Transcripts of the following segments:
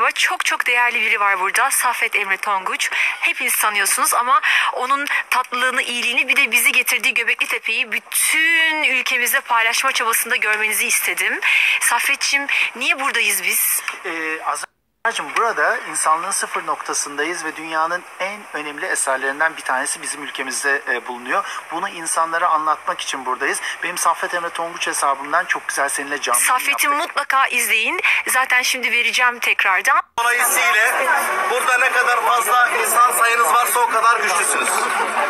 merhaba. Çok çok değerli biri var burada. Saffet Emre Tonguç. Hepiniz tanıyorsunuz ama onun tatlılığını, iyiliğini bir de bizi getirdiği Göbekli Tepe'yi bütün ülkemizde paylaşma çabasında görmenizi istedim. Saffet'cim niye buradayız biz? Ee, Azra'cığım burada insanlığın sıfır noktasındayız ve dünyanın en önemli eserlerinden bir tanesi bizim ülkemizde e, bulunuyor. Bunu insanlara anlatmak için buradayız. Benim Saffet Emre Tonguç hesabımdan çok güzel seninle canlı yayın Saffet'i mutlaka izleyin. Zaten şimdi vereceğim tekrardan. Dolayısıyla burada ne kadar fazla insan sayınız varsa o kadar güçlüsünüz.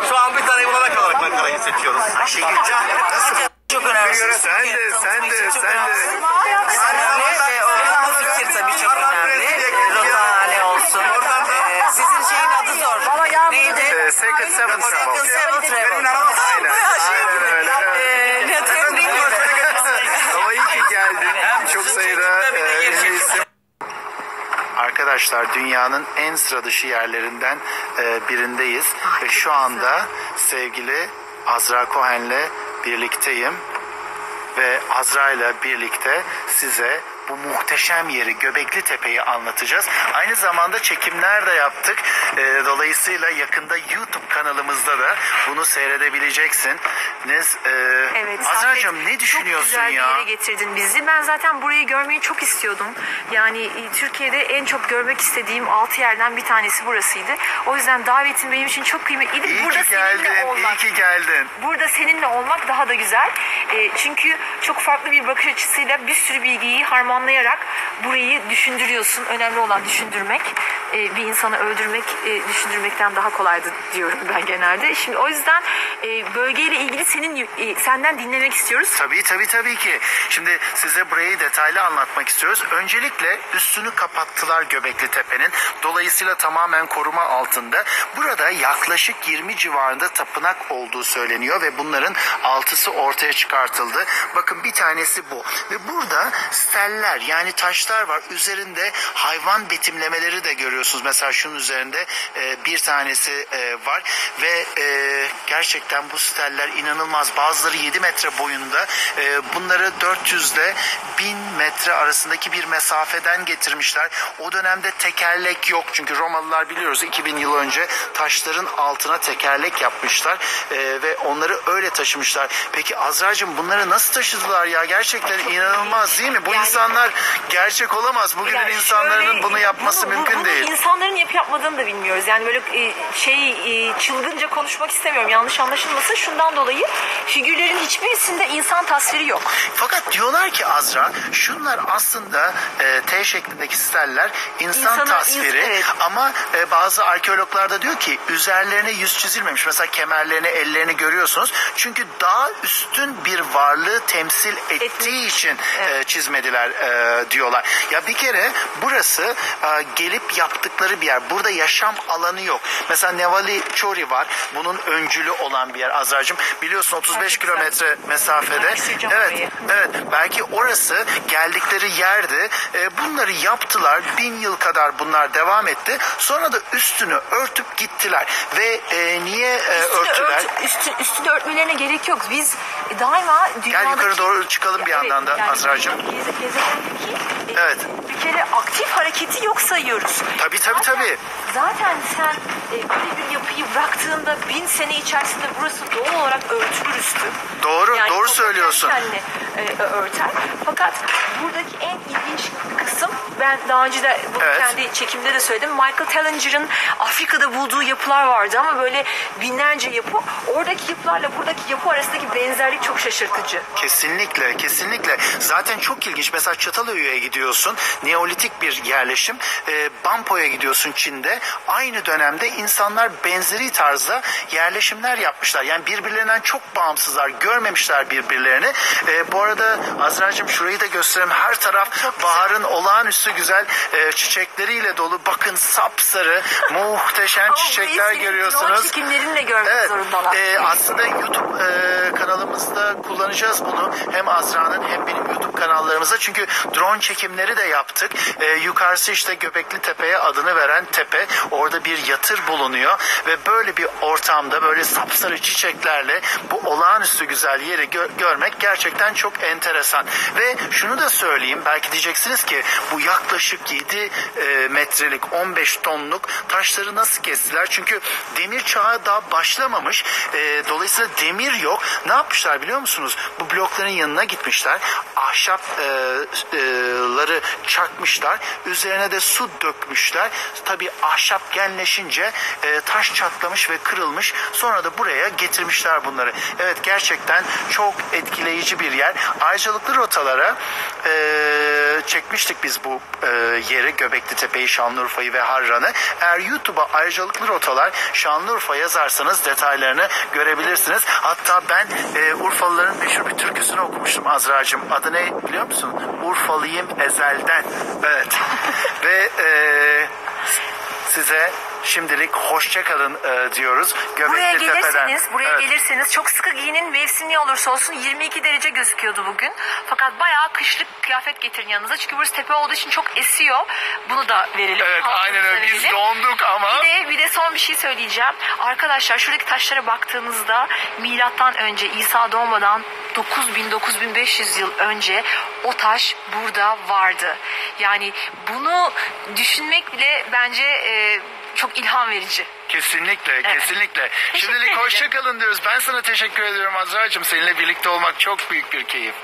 Şu an bir tane bulana kadar ne kadar hissediyoruz. Ayşegülcan Çok önemli. Sen de, sen de, sen de. Önemli ve o, o fikir tabii çok önemli. Rotahane Secret Seven Travel. Seven Travel. Benim arabam aynen. Aynen öyle. Ne tebrik ederim. Ama iyi ki geldin. Çok sayıda e. Arkadaşlar dünyanın en sıra dışı yerlerinden e, birindeyiz. Ve şu anda sevgili Azra Cohen'le birlikteyim. Ve Azra ile birlikte size bu muhteşem yeri Göbekli Tepe'yi anlatacağız. Aynı zamanda çekimler de yaptık. E, dolayısıyla yakında YouTube kanalımızda da bunu seyredebileceksin. Nez, e, Evet. Azra'cığım ne düşünüyorsun Çok güzel ya? bir yere getirdin bizi. Ben zaten burayı görmeyi çok istiyordum. Yani e, Türkiye'de en çok görmek istediğim altı yerden bir tanesi burasıydı. O yüzden davetin benim için çok kıymetliydi. İyi Burada ki seninle geldin, iyi olmak. ki geldin. Burada seninle olmak daha da güzel. E, çünkü çok farklı bir bakış açısıyla bir sürü bilgiyi harmanlayarak burayı düşündürüyorsun. Önemli olan düşündürmek. E, bir insanı öldürmek e, düşündürmekten daha kolaydı diyorum ben genelde. Şimdi o yüzden e, bölgeyle ilgili senin e, senden dinlemek istiyoruz. Tabii tabii tabii ki. Şimdi size burayı detaylı anlatmak istiyoruz. Öncelikle üstünü kapattılar Göbekli Tepe'nin. Dolayısıyla tamamen koruma altında. Burada yaklaşık 20 civarında tapınak olduğu söyleniyor ve bunların altısı ortaya çıkartıldı. Bakın bir tanesi bu. Ve burada steller yani taşlar var. Üzerinde hayvan betimlemeleri de görüyorsunuz. Mesela şunun üzerinde e, bir tanesi e, var ve e, gerçekten bu steller inanılmaz. Bazıları 7 metre boyunda. E, bunları 400 ile 1000 metre arasındaki bir mesafeden getirmişler. O dönemde tekerlek yok. Çünkü Romalılar biliyoruz 2000 yıl önce taşların altına tekerlek yapmışlar E, ve onları öyle taşımışlar. Peki Azra'cığım bunları nasıl taşıdılar ya? Gerçekten inanılmaz değil mi? Bu Yani- insanlar gerçek olamaz. Bugünün Yani insanların bunu yapması bunu- mümkün bunu değil. İnsanların yapıp yapmadığını da bilmiyoruz. Yani böyle e, şey e, çılgınca konuşmak istemiyorum. Yanlış anlaşılmasın. Şundan dolayı figürlerin hiçbirisinde insan tasviri yok. Fakat diyorlar ki Azra şunlar aslında e, T şeklindeki steller insan İnsanı- tasviri ins- evet. ama e, bazı arkeologlar da diyor ki üzerlerine yüz çizilmemiş. Mesela kemerlerini, ellerini görüyorsunuz. Çünkü daha üstün bir varlığı temsil ettiği için e, çizmediler e, diyorlar. Ya bir kere burası e, gelip yaptıkları bir yer. Burada yaşam alanı yok. Mesela Nevali Chori var. Bunun öncülü olan bir yer Azra'cığım. Biliyorsun 35 Çok güzel. kilometre mesafede. Evet, orayı. evet. Belki orası geldikleri yerdi. E, bunları yaptılar. Bin yıl kadar bunlar devam etti. Sonra da üstünü örtüp gittiler. Ve e, niye e, örtüler? Üstü, üstünü örtmelerine gerek yok. Biz daima dünyadaki... yukarı doğru çıkalım bir yandan da Azra'cığım. geze- Gezegendeki e, Evet. bir kere aktif hareketi yok sayıyoruz. Tabii, tabii, Zaten- tabii. Zaten sen e, bıraktığında bin sene içerisinde burası doğal olarak örtülür üstü. Doğru, doğru toprak söylüyorsun. kendini e, örter. Fakat buradaki en ilginç kısım ben daha önce de bunu Evet. kendi çekimde de söyledim. Michael Tellinger'ın Afrika'da bulduğu yapılar vardı ama böyle binlerce yapı. Oradaki yapılarla buradaki yapı arasındaki benzerlik çok şaşırtıcı. Kesinlikle, kesinlikle. Zaten çok ilginç. Mesela Çatalhöyük'e gidiyorsun. Neolitik bir yerleşim. E, Bampo'ya gidiyorsun Çin'de. Aynı dönemde insanlar benzeri tarzda yerleşimler yapmışlar. Yani birbirlerinden çok bağımsızlar. Görmemişler birbirlerini. E, bu arada Azra'cığım şurayı da göstereyim. Her taraf baharın olağanüstü güzel e, çiçekleriyle dolu. Bakın sapsarı, muhteşem çiçekler görüyorsunuz. drone çekimlerinle görmek Evet, zorundalar. e, aslında YouTube e, kanalımızda kullanacağız bunu. Hem Azra'nın hem benim YouTube kanallarımızda. Çünkü drone çekimleri de yaptık. E, yukarısı işte Göbekli Tepe'ye adını veren tepe. Orada bir yatır bulunuyor ve böyle bir ortamda böyle sapsarı çiçeklerle bu olağanüstü güzel yeri gö- görmek gerçekten çok enteresan. Ve şunu da söyleyeyim belki diyeceksiniz ki bu yaklaşık 7 e, metrelik 15 tonluk taşları nasıl kestiler? Çünkü demir çağı daha başlamamış. E, dolayısıyla demir yok. Ne yapmışlar biliyor musunuz? Bu blokların yanına gitmişler. Ahşapları çakmışlar. Üzerine de su dökmüşler. Tabii ahşap genleşince e, taş çatlamış ve kırılmış. Sonra da buraya getirmişler bunları. Evet gerçekten çok etkileyici bir yer. Ayrıcalıklı rotalara e, çekmiştik biz bu e, yeri. Göbekli Tepe'yi, Şanlıurfa'yı ve Harran'ı. Eğer YouTube'a ayrıcalıklı rotalar Şanlıurfa yazarsanız detaylarını görebilirsiniz. Hatta ben e, Urfalıların meşhur bir türküsünü okumuştum Azra'cığım. Adı ne biliyor musun? Urfalıyım ezelden. Evet. ve e, size şimdilik hoşça kalın e, diyoruz. Göbekli Buraya Tepe'den. gelirseniz, buraya Evet. gelirseniz çok sıkı giyinin mevsim ne olursa olsun 22 derece gözüküyordu bugün. Fakat bayağı kışlık kıyafet getirin yanınıza. Çünkü burası tepe olduğu için çok esiyor. Bunu da verelim. Evet aynen öyle. Biz donduk ama. Bir de son bir şey söyleyeceğim. Arkadaşlar şuradaki taşlara baktığınızda milattan önce İsa doğmadan 9000-9500 yıl önce o taş burada vardı. Yani bunu düşünmek bile bence e, çok ilham verici. Kesinlikle, kesinlikle. Teşekkür Şimdilik hoşça kalın diyoruz. Ben sana teşekkür ediyorum Azra'cığım. Seninle birlikte olmak çok büyük bir keyif.